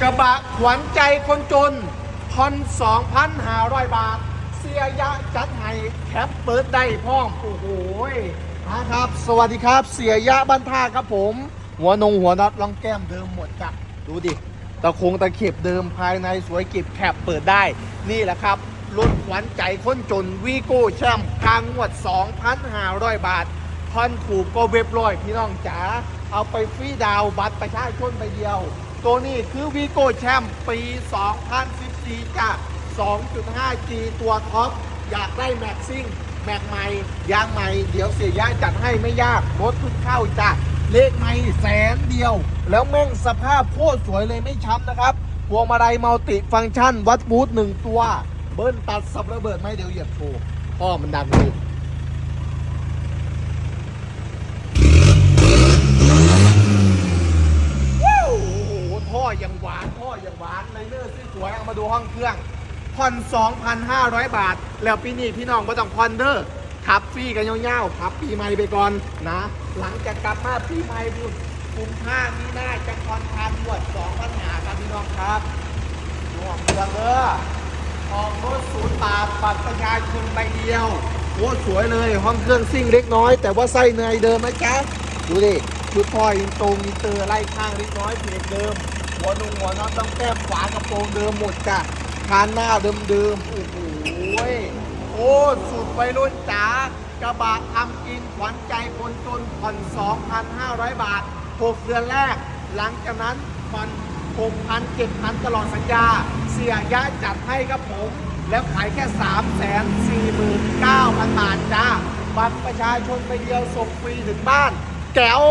กระบะขวัญใจคนจนพันสองพันห้าร้อยบาท เสียยะจัดให้แคปเปิดได้พร้อมโอ้โหนะครับ สวัสดีครับเสียยะบ้านท่าครับผม หัวนงหัวน็อตลองแก้มเดิมหมดจ้ะดูดิตะคงตะเข็บเดิมภายในสวยกิบแคปเปิดได้ นี่แหละครับรถขวัญใจคนจนวีโก้แชมป์กลางงวด 2,500 บาท พันถูกก็เว็บร้อยพี่น้องจ๋าเอาไปฟรีดาวบัตรประชาชนไปเดียว ตัวนี้คือวีโก้แชมป์ปี 2014จ้ะ 2.5G ตัวท็อป อยากได้แม็กซิ่ง แม็กใหม่ ยางใหม่ เดี๋ยวเสียย่าจัดให้ไม่ยากรถเพิ่งเข้าจ้ะ เลขไม่แสนเดียว แล้วแม่งสภาพโคตรสวยเลยไม่ช้ำนะครับพวงมาลัยมัลติฟังก์ชันวัดบูทหนึ่งตัว เบิ้ลตัดสับระเบิดไม่เดี๋ยวเหยียบโชว์พ่อมันดังดีว้าวโอ้โหท่ อยังหวานท่อยังหวานไลเนอร์สวยๆเอามาดูห้องเครื่องผ่อน 2,500 บาท แล้วปีนี้พี่น้องไม่ต้องผ่อนเด้อขับฟรีกันยาวๆขับปีใหม่ไปก่อนนะ หลังจากกลับมาปีใหม่บุญกุมภามีหน้าจะผ่อนพันหมวด2,000หาครับพี่น้องครับห้องเครื่องเด้อออกรถศูนย์ตาบัตรประชาชนใบเดียวโคตรสวยเลยห้องเครื่องซิ่งเล็กน้อย แต่ว่าไส้เนยเดิมนะจ๊ะดูดิชุดพ่ออินตรงอินเตอร์ไล่ข้างเล็กน้อยเพลงเดิม หัวนุ่งหัวน็อตต้องแก้มขวากระโปรงเดิมหมดจ้ะคานหน้าเดิมเดิมๆ โอ้โหโอ้สุดไปรุ่นจ๋ากระบะทำกินขวัญใจคนจนผ่อน 2,500 บาท 6 เดือนแรก หลังจากนั้นผ่อน6,000 7,000 ตลอดสัญญา เสียยะจัดให้ครับผม แล้วขายแค่ 3 4 9 0 0 0 บาทจ้าบัตรประชาชนไปเดียวส่งฟรีถึงบ้าน แก้ว